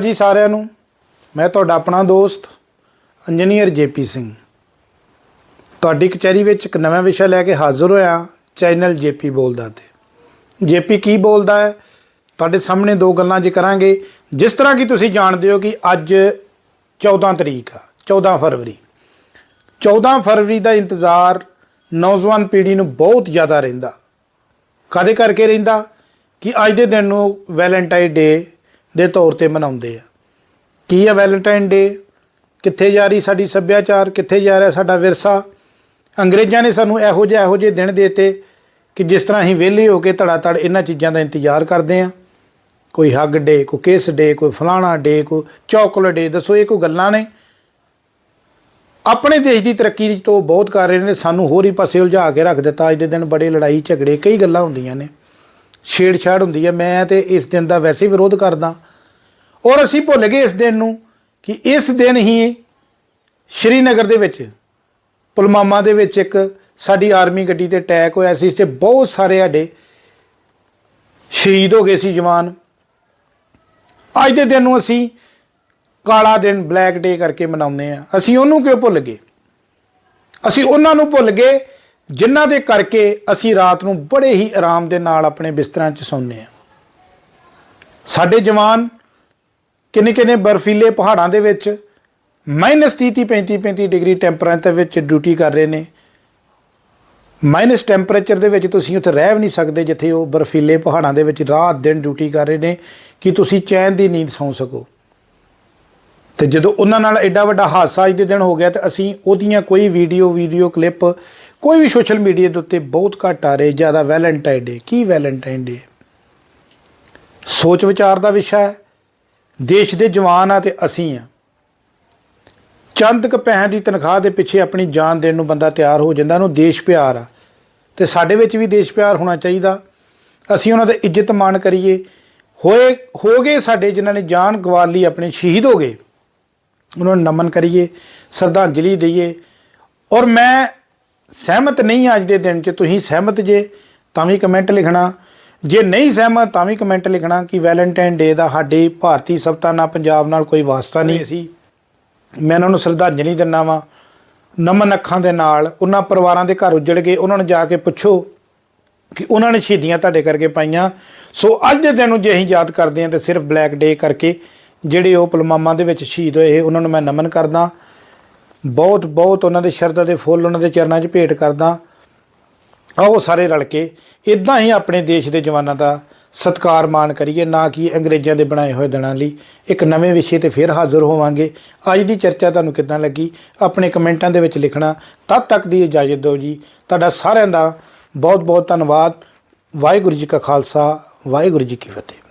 ਜੀ ਸਾਰਿਆਂ ਨੂੰ, ਮੈਂ ਤੁਹਾਡਾ ਆਪਣਾ ਦੋਸਤ ਇੰਜੀਨੀਅਰ ਜੇਪੀ ਸਿੰਘ। ਤੁਹਾਡੀ ਕਚਹਿਰੀ ਵਿੱਚ ਇੱਕ ਨਵਾਂ ਵਿਸ਼ਾ ਲੈ ਕੇ ਹਾਜ਼ਰ ਹੋਇਆ, ਚੈਨਲ ਜੇਪੀ ਬੋਲਦਾ ਤੇ। ਜੇਪੀ ਕੀ ਬੋਲਦਾ ਹੈ? ਤੁਹਾਡੇ ਸਾਹਮਣੇ ਦੋ ਗੱਲਾਂ ਜੀ ਕਰਾਂਗੇ। ਜਿਸ ਤਰ੍ਹਾਂ ਕਿ ਤੁਸੀਂ ਜਾਣਦੇ ਹੋ ਕਿ ਅੱਜ 14 ਤਰੀਕ ਆ 14 ਫਰਵਰੀ। 14 ਫਰਵਰੀ ਦਾ ਇੰਤਜ਼ਾਰ ਨੌਜਵਾਨ ਪੀੜ੍ਹੀ ਨੂੰ ਬਹੁਤ ਜ਼ਿਆਦਾ ਰਹਿੰਦਾ। ਕਦੇ ਕਰਕੇ ਰਹਿੰਦਾ? ਕਿ ਅੱਜ ਦੇ ਦਿਨ ਨੂੰ ਵੈਲੈਂਟਾਈਨ ਡੇ ਦੇ ਤੌਰ ਤੇ ਮਨਾਉਂਦੇ ਆ। ਕੀ ਆ ਵੈਲੈਂਟਾਈਨ ਡੇ? ਕਿੱਥੇ ਜਾ ਰਹੀ ਸਾਡੀ ਸੱਭਿਆਚਾਰ? ਕਿੱਥੇ ਜਾ ਰਿਹਾ ਸਾਡਾ ਵਿਰਸਾ? ਅੰਗਰੇਜ਼ਾਂ ਨੇ ਸਾਨੂੰ ਇਹੋ ਜਿਹੇ ਇਹੋ ਜਿਹੇ ਦਿਨ ਦੇਤੇ ਕਿ ਜਿਸ ਤਰ੍ਹਾਂ ਅਸੀਂ ਵਿਹਲੇ ਹੋ ਕੇ ਧੜਾ ਧੜ ਇਹਨਾਂ ਚੀਜ਼ਾਂ ਦਾ ਇੰਤਜ਼ਾਰ ਕਰਦੇ ਆ ਕੋਈ ਹੱਗ ਡੇ, ਕੋਈ ਕਿਸ ਡੇ, ਕੋਈ ਫਲਾਣਾ ਡੇ, ਕੋਈ ਚਾਕਲੇਟ ਡੇ, ਦੱਸੋ ਇਹ ਕੋਈ ਗੱਲਾਂ ਨੇ? ਆਪਣੇ ਦੇਸ਼ ਦੀ ਤਰੱਕੀ ਤੋਂ ਬਹੁਤ ਕਰ ਰਹੇ ਨੇ, ਸਾਨੂੰ ਹੋਰ ਹੀ ਪਾਸੇ ਉਲਝਾ ਕੇ ਰੱਖ ਦਿੱਤਾ। ਅੱਜ ਦੇ ਦਿਨ ਬੜੇ ਲੜਾਈ ਝਗੜੇ, ਕਈ ਗੱਲਾਂ ਹੁੰਦੀਆਂ ਨੇ। ਛੇੜਛਾੜ ਹੁੰਦੀ ਹੈ ਮੈਂ ਤੇ ਇਸ ਦਿਨ ਦਾ ਵੈਸੇ ਹੀ ਵਿਰੋਧ ਕਰਦਾ। ਔਰ ਅਸੀਂ ਭੁੱਲ ਗਏ ਇਸ ਦਿਨ ਨੂੰ ਕਿ ਇਸ ਦਿਨ ਹੀ ਸ਼੍ਰੀਨਗਰ ਦੇ ਵਿੱਚ, ਪੁਲਵਾਮਾ ਦੇ ਵਿੱਚ ਇੱਕ ਸਾਡੀ ਆਰਮੀ ਗੱਡੀ ਤੇ ਅਟੈਕ ਹੋਇਆ ਸੀ ਇਸ ਤੇ ਬਹੁਤ ਸਾਰੇ ਸਾਡੇ ਸ਼ਹੀਦ ਹੋ ਗਏ ਸੀ ਜਵਾਨ। ਅੱਜ ਦੇ ਦਿਨ ਨੂੰ ਅਸੀਂ ਕਾਲਾ ਦਿਨ, ਬਲੈਕ ਡੇ ਕਰਕੇ ਮਨਾਉਂਦੇ ਆ ਅਸੀਂ ਉਹਨੂੰ ਕਿਉਂ ਭੁੱਲ ਗਏ? ਅਸੀਂ ਉਹਨਾਂ ਨੂੰ ਭੁੱਲ ਗਏ ਜਿਨ੍ਹਾਂ ਦੇ ਕਰਕੇ ਅਸੀਂ ਰਾਤ ਨੂੰ ਬੜੇ ਹੀ ਆਰਾਮ ਦੇ ਨਾਲ ਆਪਣੇ ਬਿਸਤਰਿਆਂ 'ਚ ਸੌਂਦੇ ਆ ਸਾਡੇ ਜਵਾਨ ਕਿੰਨੇ ਕਿੰਨੇ ਬਰਫੀਲੇ ਪਹਾੜਾਂ ਦੇ ਵਿੱਚ ਮਾਈਨਸ 30 35 35 ਡਿਗਰੀ ਟੈਂਪਰੇਚਰ ਵਿੱਚ ਡਿਊਟੀ ਕਰ ਰਹੇ ਨੇ। ਮਾਈਨਸ ਟੈਂਪਰੇਚਰ ਦੇ ਵਿੱਚ ਤੁਸੀਂ ਉੱਥੇ ਰਹਿ ਵੀ ਨਹੀਂ ਸਕਦੇ ਜਿੱਥੇ ਉਹ ਬਰਫੀਲੇ ਪਹਾੜਾਂ ਦੇ ਵਿੱਚ ਰਾਤ ਦਿਨ ਡਿਊਟੀ ਕਰ ਰਹੇ ਨੇ ਕਿ ਤੁਸੀਂ ਚੈਨ ਦੀ ਨੀਂਦ ਸੌਂ ਸਕੋ। ਤੇ ਜਦੋਂ ਉਹਨਾਂ ਨਾਲ ਐਡਾ ਵੱਡਾ ਹਾਦਸਾ ਅੱਜ ਦੇ ਦਿਨ ਹੋ ਗਿਆ ਤੇ ਅਸੀਂ ਉਹਦੀਆਂ ਕੋਈ ਵੀਡੀਓ ਵੀਡੀਓ ਕਲਿੱਪ ਕੋਈ ਵੀ ਸੋਸ਼ਲ ਮੀਡੀਆ ਦੇ ਉੱਤੇ ਬਹੁਤ ਘੱਟ ਆ ਰਹੇ, ਜ਼ਿਆਦਾ ਵੈਲੈਂਟਾਈਨ ਡੇ। ਕੀ ਵੈਲੈਂਟਾਈਨ ਡੇ? ਸੋਚ ਵਿਚਾਰ ਦਾ ਵਿਸ਼ਾ ਹੈ। ਦੇਸ਼ ਦੇ ਜਵਾਨ ਆ ਤੇ ਅਸੀਂ ਆ। ਚੰਦ ਕੁ ਪੈਸਿਆਂ ਦੀ ਤਨਖਾਹ ਦੇ ਪਿੱਛੇ ਆਪਣੀ ਜਾਨ ਦੇਣ ਨੂੰ ਬੰਦਾ ਤਿਆਰ ਹੋ ਜਾਂਦਾ, ਉਹਨੂੰ ਦੇਸ਼ ਪਿਆਰ ਆ। ਤੇ ਸਾਡੇ ਵਿੱਚ ਵੀ ਦੇਸ਼ ਪਿਆਰ ਹੋਣਾ ਚਾਹੀਦਾ। ਅਸੀਂ ਉਹਨਾਂ ਦਾ ਇੱਜ਼ਤ ਮਾਣ ਕਰੀਏ। ਹੋਏ, ਹੋ ਗਏ ਸਾਡੇ ਜਿਨ੍ਹਾਂ ਨੇ ਜਾਨ ਗਵਾ ਲਈ ਆਪਣੇ ਸ਼ਹੀਦ ਹੋ ਗਏ। ਉਹਨਾਂ ਨੂੰ ਨਮਨ ਕਰੀਏ, ਸ਼ਰਧਾਂਜਲੀ ਦਈਏ। ਔਰ ਮੈਂ ਸਹਿਮਤ ਨਹੀਂ ਅੱਜ ਦੇ ਦਿਨ 'ਚ, ਤੁਸੀਂ ਸਹਿਮਤ ਜੇ, ਤਾਂ ਵੀ ਕਮੈਂਟ ਲਿਖਣਾ। ਜੇ ਨਹੀਂ ਸਹਿਮਤ, ਤਾਂ ਵੀ ਕਮੈਂਟ ਲਿਖਣਾ ਕਿ ਵੈਲੈਂਟਾਈਨ ਡੇ ਦਾ ਸਾਡੇ ਭਾਰਤੀ ਸਭਤਾ ਨਾਲ ਪੰਜਾਬ ਨਾਲ ਕੋਈ ਵਾਸਤਾ ਨਹੀਂ ਸੀ। ਮੈਂ ਉਹਨਾਂ ਨੂੰ ਸ਼ਰਧਾਂਜਲੀ ਦਿੰਦਾ ਵਾਂ। ਨਮਨ ਅੱਖਾਂ ਦੇ ਨਾਲ ਉਹਨਾਂ ਪਰਿਵਾਰਾਂ ਦੇ ਘਰ ਉੱਜੜ ਗਏ ਉਹਨਾਂ ਨੂੰ ਜਾ ਕੇ ਪੁੱਛੋ ਕਿ ਉਹਨਾਂ ਨੇ ਸ਼ਹੀਦੀਆਂ ਤੁਹਾਡੇ ਕਰਕੇ ਪਾਈਆਂ। ਸੋ ਅੱਜ ਦੇ ਦਿਨ ਨੂੰ ਜੇ ਅਸੀਂ ਯਾਦ ਕਰਦੇ ਹਾਂ ਤੇ ਸਿਰਫ ਬਲੈਕ ਡੇ ਕਰਕੇ ਜਿਹੜੇ ਉਹ ਪੁਲਵਾਮਾ ਦੇ ਵਿੱਚ ਸ਼ਹੀਦ ਹੋਏ, ਉਹਨਾਂ ਨੂੰ ਮੈਂ ਨਮਨ ਕਰਦਾ। ਬਹੁਤ ਬਹੁਤ ਉਹਨਾਂ ਦੇ ਸ਼ਰਧਾ ਦੇ ਫੁੱਲ ਉਹਨਾਂ ਦੇ ਚਰਨਾਂ 'ਚ ਭੇਟ ਕਰਦਾ। ਆਓ ਸਾਰੇ ਰਲ ਕੇ ਇਦਾਂ ਹੀ ਆਪਣੇ ਦੇਸ਼ ਦੇ ਜਵਾਨਾਂ ਦਾ ਸਤਕਾਰ ਮਾਣ ਕਰੀਏ, ਨਾ ਕਿ ਅੰਗਰੇਜ਼ਾਂ ਦੇ ਬਣਾਏ ਹੋਏ ਦਿਨਾਂ ਲਈ। ਇੱਕ ਨਵੇਂ ਵਿਸ਼ੇ ਤੇ ਫਿਰ ਹਾਜ਼ਰ ਹੋਵਾਂਗੇ। ਅੱਜ ਦੀ ਚਰਚਾ ਤੁਹਾਨੂੰ ਕਿੱਦਾਂ ਲੱਗੀ? ਆਪਣੇ ਕਮੈਂਟਾਂ ਦੇ ਵਿੱਚ ਲਿਖਣਾ। ਤਦ ਤੱਕ ਦੀ ਇਜਾਜ਼ਤ ਦਿਓ ਜੀ। ਤੁਹਾਡਾ ਸਾਰਿਆਂ ਦਾ ਬਹੁਤ ਬਹੁਤ ਧੰਨਵਾਦ। ਵਾਹਿਗੁਰੂ ਜੀ ਕਾ ਖਾਲਸਾ, ਵਾਹਿਗੁਰੂ ਜੀ ਕੀ ਫਤਿਹ।